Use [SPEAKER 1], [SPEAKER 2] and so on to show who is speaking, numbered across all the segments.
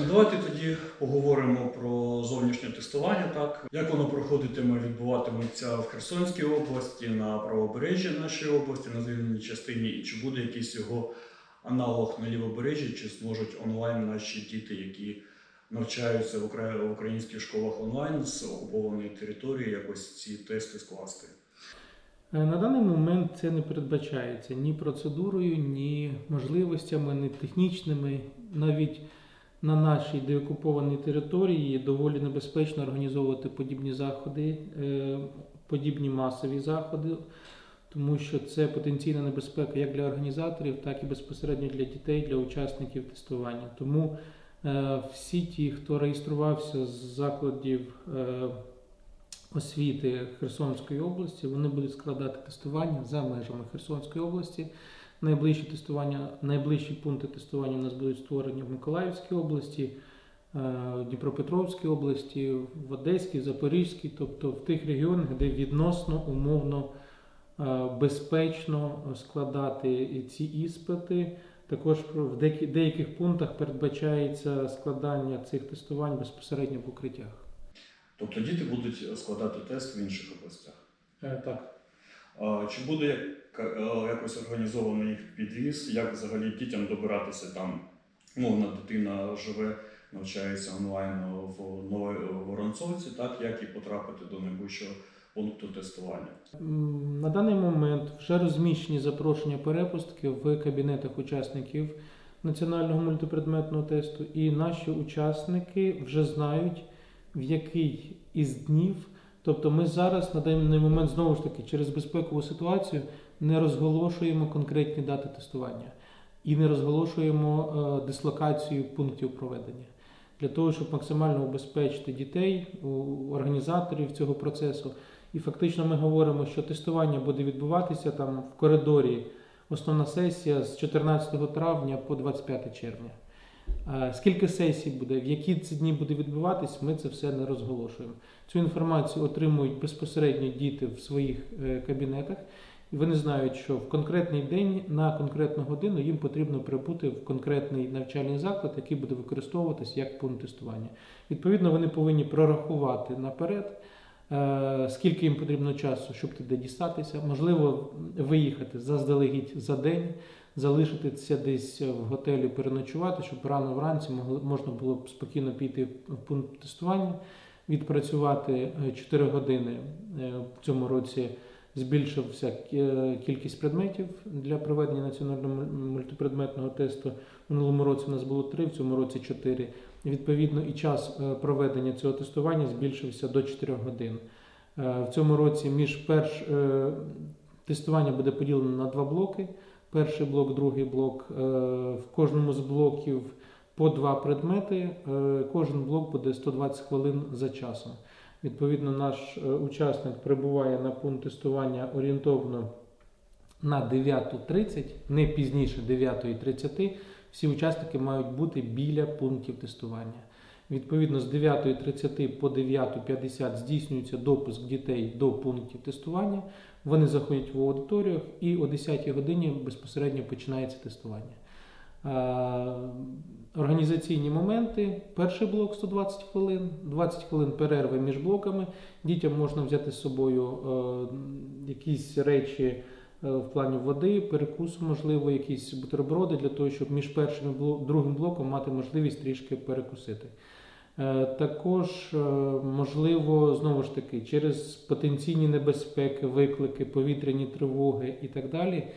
[SPEAKER 1] ну давайте тоді поговоримо про зовнішнє тестування. Так як воно проходитиме, відбуватиметься в Херсонській області, на правобережжі нашої області, на звільненій частині, і чи буде якийсь його аналог на лівобережжі, чи зможуть онлайн наші діти, які навчаються в українських школах онлайн з окупованої території, якось ці тести скласти.
[SPEAKER 2] Е, На даний момент це не передбачається ні процедурою, ні можливостями, ні технічними. Навіть на нашій деокупованій території доволі небезпечно організовувати подібні заходи, е, подібні масові заходи, тому що це потенційна небезпека як для організаторів, так і безпосередньо для дітей, для учасників тестування. Тому е, всі ті, хто реєструвався з закладів е, освіти Херсонської області, вони будуть складати тестування за межами Херсонської області. Найближчі тестування, найближчі пункти тестування у нас будуть створені в Миколаївській області, е, Дніпропетровській області, в Одеській, Запорізькій, тобто в тих регіонах, де відносно умовно е, безпечно складати ці іспити. Також в деяких пунктах передбачається складання цих тестувань безпосередньо в укриттях.
[SPEAKER 1] Тобто діти будуть складати тест в інших областях.
[SPEAKER 2] Е, Так.
[SPEAKER 1] Чи буде е, якось організований їх підвіз, як взагалі дітям добиратися там? Мовна дитина живе, навчається онлайн в Новій Воронцовці, так як і потрапити до найближчого пункту тестування.
[SPEAKER 2] На даний момент вже розміщені запрошення перепустки в кабінетах учасників національного мультипредметного тесту, і наші учасники вже знають, в який із днів. Тобто ми зараз на даний момент знову ж таки через безпекову ситуацію не розголошуємо конкретні дати тестування і не розголошуємо е, дислокацію пунктів проведення. Для того, щоб максимально убезпечити дітей, у- організаторів цього процесу, і фактично ми говоримо, що тестування буде відбуватися там в коридорі. Основна сесія з 14 травня по 25 червня. А Скільки сесій буде, в які ці дні буде відбуватись, ми це все не розголошуємо. Цю інформацію отримують безпосередньо діти в своїх е, кабінетах, і вони знають, що в конкретний день на конкретну годину їм потрібно прибути в конкретний навчальний заклад, який буде використовуватись як пункт тестування. Відповідно, вони повинні прорахувати наперед. Е, Скільки їм потрібно часу, щоб туди дістатися, можливо, виїхати заздалегідь за день, залишитися десь в готелі, переночувати, щоб рано вранці можна було б спокійно піти в пункт тестування, відпрацювати 4 години Е, в цьому році. Збільшився е, кількість предметів для проведення національного мультипредметного тесту. В минулому році у нас було 3, в цьому році 4. Відповідно, і час е, проведення цього тестування збільшився до 4 годин. Е, В цьому році між перш е, тестування буде поділено на два блоки. Перший блок, другий блок. Е, В кожному з блоків по два предмети. Е, Кожен блок буде 120 хвилин за часом. Відповідно, наш е, учасник прибуває на пункт тестування орієнтовно на 9.30, не пізніше 9.30. Всі учасники мають бути біля пунктів тестування. Відповідно, з 9.30 по 9.50 здійснюється допуск дітей до пунктів тестування. Вони заходять в аудиторію і о 10-й годині безпосередньо починається тестування. Організаційні моменти. Перший блок 120 хвилин, 20 хвилин перерви між блоками. Дітям можна взяти з собою е, якісь речі е, в плані води, перекусу, можливо, якісь бутерброди для того, щоб між першим і другим блоком мати можливість трішки перекусити. Е, Також, е, можливо, знову ж таки, через потенційні небезпеки, виклики, повітряні тривоги і так далі,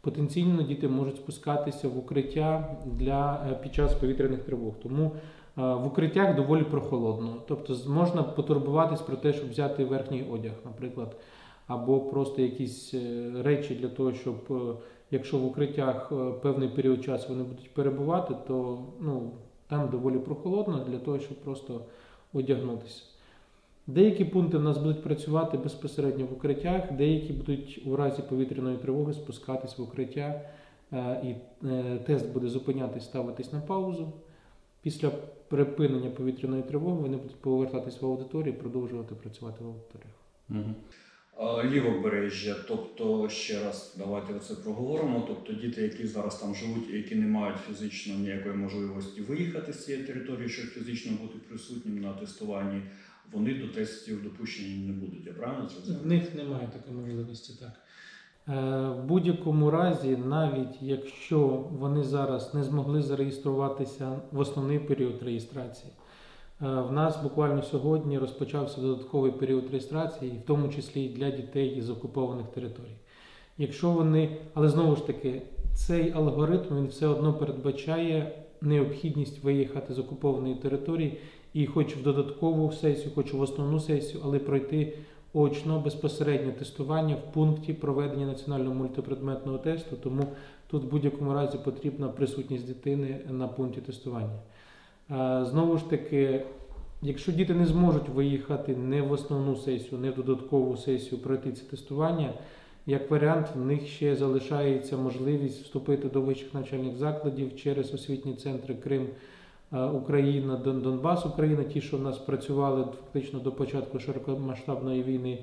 [SPEAKER 2] потенційно діти можуть спускатися в укриття для, е, під час повітряних тривог. Тому в укриттях доволі прохолодно. Тобто можна потурбуватись про те, щоб взяти верхній одяг, наприклад, або просто якісь речі для того, щоб якщо в укриттях певний період часу вони будуть перебувати, то ну, там доволі прохолодно для того, щоб просто одягнутися. Деякі пункти в нас будуть працювати безпосередньо в укриттях, деякі будуть у разі повітряної тривоги спускатись в укриття, е, і е, тест буде зупинятись, ставитись на паузу. Після припинення повітряної тривоги вони будуть повертатись в аудиторію і продовжувати працювати в аудиторіях.
[SPEAKER 1] Мгм. Лівобережжя, тобто ще раз давайте оце проговоримо. Тобто діти, які зараз там живуть які не мають фізично ніякої можливості виїхати з цієї території, щоб фізично бути присутнім на тестуванні, вони до тестів допущені не будуть. Я правильно це
[SPEAKER 2] В них немає такої можливості, так. Е, В будь-якому разі, навіть якщо вони зараз не змогли зареєструватися в основний період реєстрації, в нас буквально сьогодні розпочався додатковий період реєстрації, в тому числі і для дітей із окупованих територій. Якщо вони, але знову ж таки, цей алгоритм він все одно передбачає необхідність виїхати з окупованої території і хоч в додаткову сесію, хоч в основну сесію, але пройти очно безпосереднє тестування в пункті проведення національного мультипредметного тесту, тому тут в будь-якому разі потрібна присутність дитини на пункті тестування. Е, Знову ж таки, якщо діти не зможуть виїхати не в основну сесію, не в додаткову сесію пройти це тестування, як варіант, в них ще залишається можливість вступити до вищих навчальних закладів через освітні центри Крим. е, Україна, Дон- Донбас, Україна, ті, що в нас працювали фактично до початку широкомасштабної війни.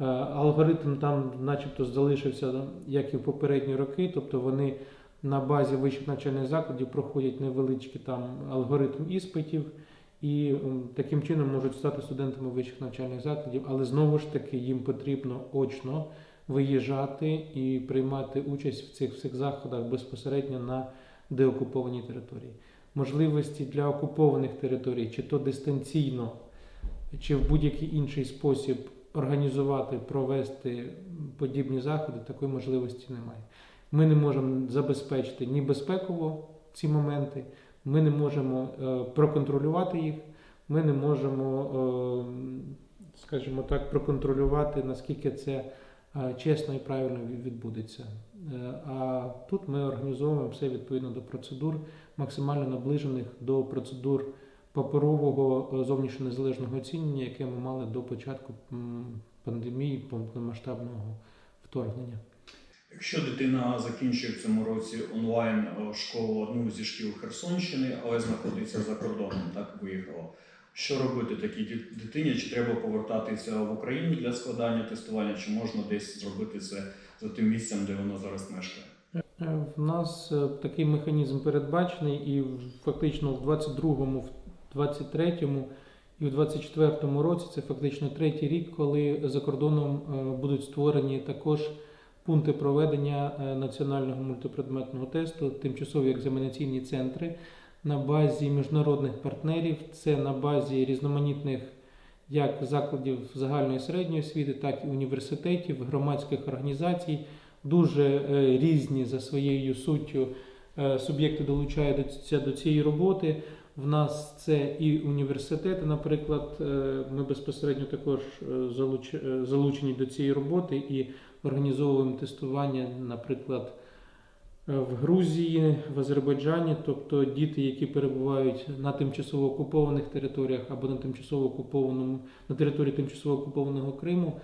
[SPEAKER 2] Е, Алгоритм там, начебто, залишився як і в попередні роки, тобто вони на базі вищих навчальних закладів проходять невеличкий там алгоритм іспитів і таким чином можуть стати студентами вищих навчальних закладів, але знову ж таки їм потрібно очно виїжджати і приймати участь в цих всіх заходах безпосередньо на деокупованій території. Можливості для окупованих територій, чи то дистанційно, чи в будь-який інший спосіб організувати, провести подібні заходи, такої можливості немає. Ми не можемо забезпечити ні безпеково ці моменти, ми не можемо е, проконтролювати їх, ми не можемо, е, скажімо так, проконтролювати, наскільки це е, чесно і правильно відбудеться. А тут ми організовуємо все відповідно до процедур, максимально наближених до процедур паперового зовнішньо незалежного оцінювання, яке ми мали до початку пандемії повномасштабного вторгнення.
[SPEAKER 1] Якщо дитина закінчує в цьому році онлайн е, школу одну зі шкіл Херсонщини, але знаходиться за кордоном, так виїхала. Що робити такій дитині? Чи треба повертатися в Україну для складання тестування, чи можна десь зробити це за тим місцем, де вона зараз мешкає?
[SPEAKER 2] Е, В нас е, такий механізм передбачений, і фактично в 22-му, в 23-му і в 24-му році це фактично третій рік, коли за кордоном будуть створені також пункти проведення е, національного мультипредметного тесту, тимчасові екзаменаційні центри на базі міжнародних партнерів, це на базі різноманітних як закладів загальної середньої освіти, так і університетів, громадських організацій дуже е, різні за своєю суттю е, суб'єкти долучаються до цієї роботи. В нас це і університети, наприклад, ми безпосередньо також залуч- залучені до цієї роботи і організовуємо тестування, наприклад, в Грузії, в Азербайджані, тобто діти, які перебувають на тимчасово окупованих територіях або на тимчасово окупованому на території тимчасово окупованого Криму,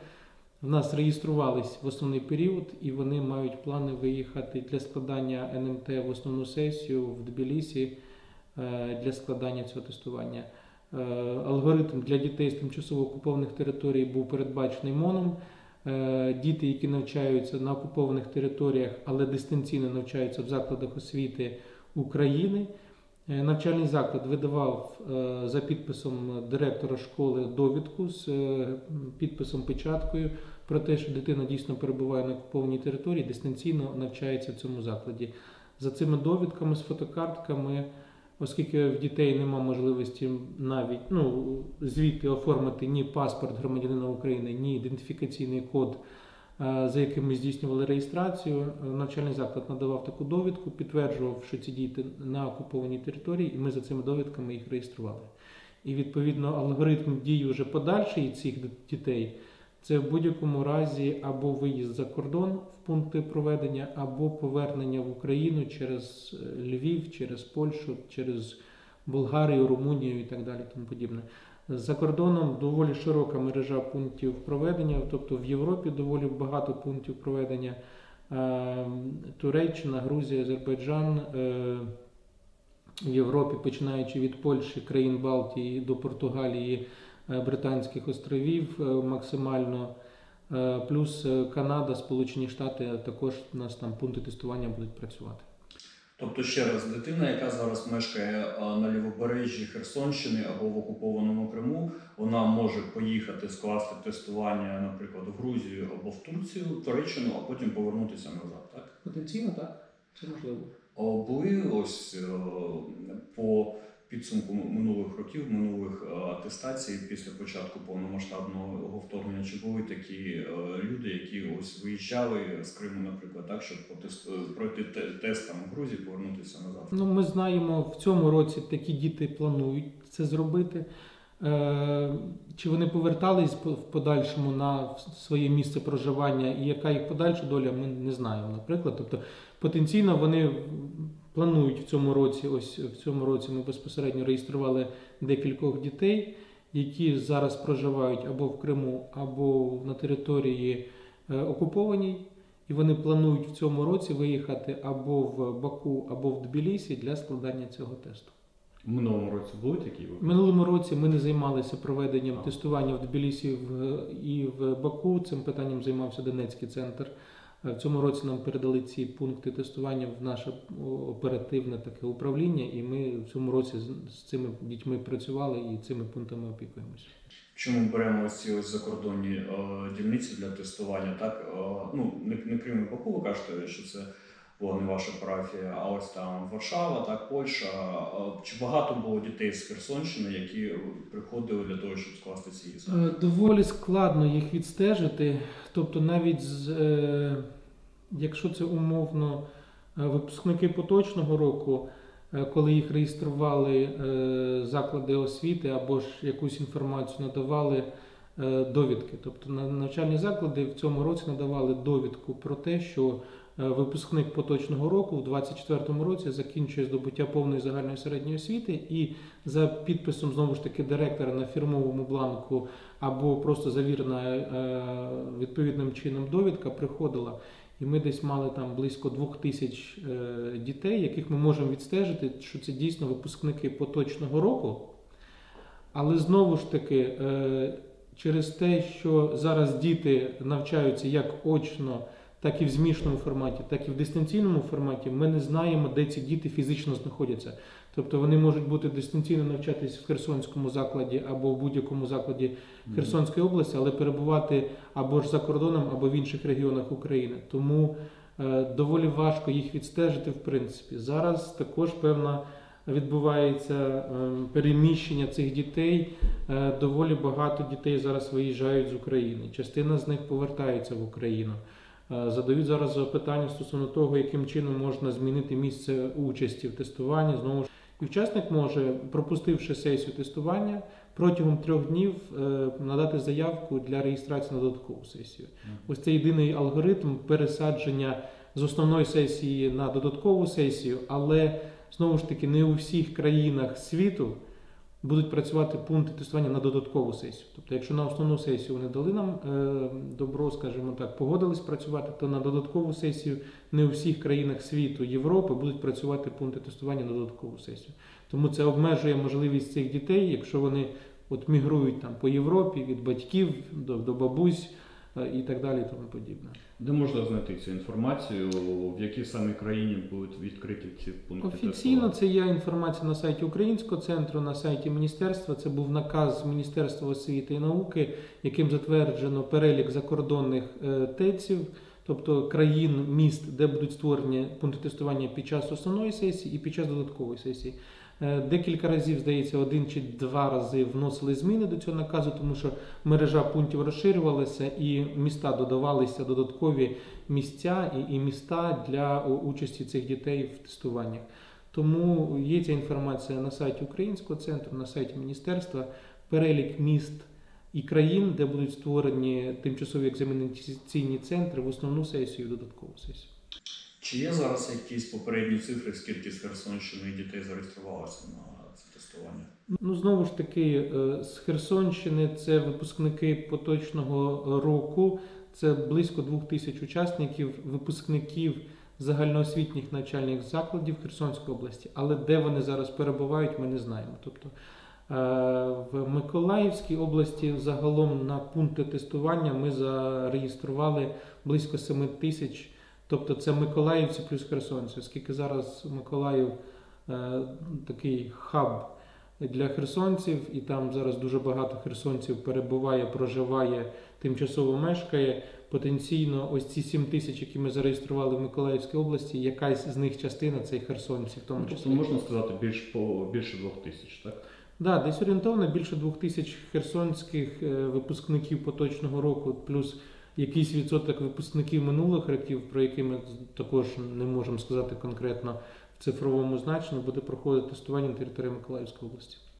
[SPEAKER 2] в нас реєструвались в основний період, і вони мають плани виїхати для складання НМТ в основну сесію в Тбілісі е, для складання цього тестування. Е, Алгоритм для дітей з тимчасово окупованих територій був передбачений МОНом. Е, Діти, які навчаються на окупованих територіях, але дистанційно навчаються в закладах освіти України. Е, Навчальний заклад видавав е, за підписом директора школи довідку з підписом печаткою про те, що дитина дійсно перебуває на окупованій території, дистанційно навчається в цьому закладі. За цими довідками з фотокартками, оскільки в дітей немає можливості навіть ну, звідти оформити ні паспорт громадянина України, ні ідентифікаційний код, е, за яким ми здійснювали реєстрацію, навчальний заклад надавав таку довідку, підтверджував, що ці діти на окупованій території, і ми за цими довідками їх реєстрували. І відповідно алгоритм дії вже подальший цих дітей це в будь-якому разі або виїзд за кордон в пункти проведення, або повернення в Україну через е, Львів, через Польщу, через Болгарію, Румунію і так далі. Тому подібне. За кордоном доволі широка мережа пунктів проведення, тобто в Європі доволі багато пунктів проведення. Е, Туреччина, Грузія, Азербайджан. е, В Європі, починаючи від Польщі, країн Балтії до Португалії, Британських островів, е, максимально Е, Плюс е, Канада, Сполучені Штати також у нас там пункти тестування будуть працювати.
[SPEAKER 1] Тобто, ще раз, дитина, яка зараз мешкає на лівобережжі Херсонщини або в окупованому Криму, вона може поїхати скласти тестування, наприклад, в Грузію або в Турцію, в Туреччину, а потім повернутися назад. Так
[SPEAKER 2] Потенційно так, це можливо.
[SPEAKER 1] Були ось е, по підсумку минулих років, минулих е, атестацій після початку повномасштабного вторгнення. Чи були такі е, люди, які ось виїжджали з Криму, наприклад, так щоб е, пройти те- тест в Грузії, повернутися назад?
[SPEAKER 2] Ну, ми знаємо, в цьому році такі діти планують це зробити. Чи вони повертались в подальшому на своє місце проживання і яка їх подальша доля, ми не знаємо, наприклад. Тобто потенційно вони планують в цьому році, ось в цьому році ми безпосередньо реєстрували декількох дітей, які зараз проживають або в Криму, або на території е, окупованій. І вони планують в цьому році виїхати або в Баку, або в Тбілісі для складання цього тесту.
[SPEAKER 3] В минулому році були такі
[SPEAKER 2] В
[SPEAKER 3] випадки?
[SPEAKER 2] минулому році ми не займалися проведенням
[SPEAKER 3] А.
[SPEAKER 2] тестування в Тбілісі і в Баку. Цим питанням займався Донецький центр. Е, В цьому році нам передали ці пункти тестування в наше оперативне таке управління, і ми в цьому році з, цими дітьми працювали і цими пунктами опікуємося.
[SPEAKER 1] Чому беремо ці ось закордонні е, дільниці для тестування? Так е, ну не, і Баку, ви кажете, що це була не ваша парафія, а ось там Варшава, так Польща. Чи багато було дітей з Херсонщини, які приходили для того, щоб скласти ці іспити?
[SPEAKER 2] Е, Доволі складно їх відстежити. Тобто, навіть з, е, якщо це умовно е, випускники поточного року, коли їх реєстрували заклади освіти або ж якусь інформацію надавали довідки. Тобто на- навчальні заклади в цьому році надавали довідку про те, що випускник поточного року в 2024 році закінчує здобуття повної загальної середньої освіти і за підписом знову ж таки директора на фірмовому бланку або просто завірена е, відповідним чином довідка приходила. І ми десь мали там близько двох тисяч е, дітей, яких ми можемо відстежити, що це дійсно випускники поточного року. Але знову ж таки, е, через те, що зараз діти навчаються як очно, так і в змішаному форматі, так і в дистанційному форматі, ми не знаємо, де ці діти фізично знаходяться. Тобто вони можуть бути дистанційно навчатись в Херсонському закладі або в будь-якому закладі Херсонської області, але перебувати або ж за кордоном, або в інших регіонах України. Тому е, доволі важко їх відстежити, в принципі. Зараз також певна відбувається е, переміщення цих дітей. Е, доволі багато дітей зараз виїжджають з України. Частина з них повертається в Україну. Е, Задають зараз запитання стосовно того, яким чином можна змінити місце участі в тестуванні. Знову ж і учасник може, пропустивши сесію тестування, протягом трьох днів е, надати заявку для реєстрації на додаткову сесію. Ось це єдиний алгоритм пересадження з основної сесії на додаткову сесію, але знову ж таки не у всіх країнах світу будуть працювати пункти тестування на додаткову сесію. Тобто, якщо на основну сесію вони дали нам е, добро, скажімо так, погодились працювати, то на додаткову сесію не у всіх країнах світу Європи будуть працювати пункти тестування на додаткову сесію. Тому це обмежує можливість цих дітей, якщо вони от мігрують там по Європі від батьків до, до бабусь і так далі, і тому подібне.
[SPEAKER 3] Де можна знайти цю інформацію, в якій саме країні будуть відкриті ці пункти
[SPEAKER 2] Офіційно це є інформація на сайті Українського центру, на сайті міністерства. Це був наказ Міністерства освіти і науки, яким затверджено перелік закордонних е, ТЕЦів, тобто країн, міст, де будуть створені пункти тестування під час основної сесії і під час додаткової сесії. Е, Декілька разів, здається, один чи два рази вносили зміни до цього наказу, тому що мережа пунктів розширювалася і міста додавалися додаткові місця і, міста для участі цих дітей в тестуваннях. Тому є ця інформація на сайті Українського центру, на сайті міністерства, перелік міст і країн, де будуть створені тимчасові екзаменаційні центри в основну сесію і додаткову сесію.
[SPEAKER 1] Чи є зараз якісь попередні цифри, скільки з Херсонщини дітей зареєструвалося на це тестування?
[SPEAKER 2] Ну, знову ж таки, е, з Херсонщини це випускники поточного року. Це близько двох тисяч учасників, випускників загальноосвітніх навчальних закладів Херсонської області. Але де вони зараз перебувають, ми не знаємо. Тобто В Миколаївській області загалом на пункти тестування ми зареєстрували близько 7 тисяч. Тобто це миколаївці плюс херсонці, оскільки зараз Миколаїв е, такий хаб для херсонців, і там зараз дуже багато херсонців перебуває, проживає, тимчасово мешкає. Потенційно, ось ці 7 тисяч, які ми зареєстрували в Миколаївській області, якась з них частина це і херсонці, в тому
[SPEAKER 3] Ну,
[SPEAKER 2] числі.
[SPEAKER 3] Тобто можна сказати більш по більше двох тисяч, так?
[SPEAKER 2] Да, десь орієнтовно більше двох тисяч херсонських е, випускників поточного року, плюс якийсь відсоток випускників минулих років, про які ми також не можемо сказати конкретно в цифровому значенні, буде проходити тестування на території Миколаївської області.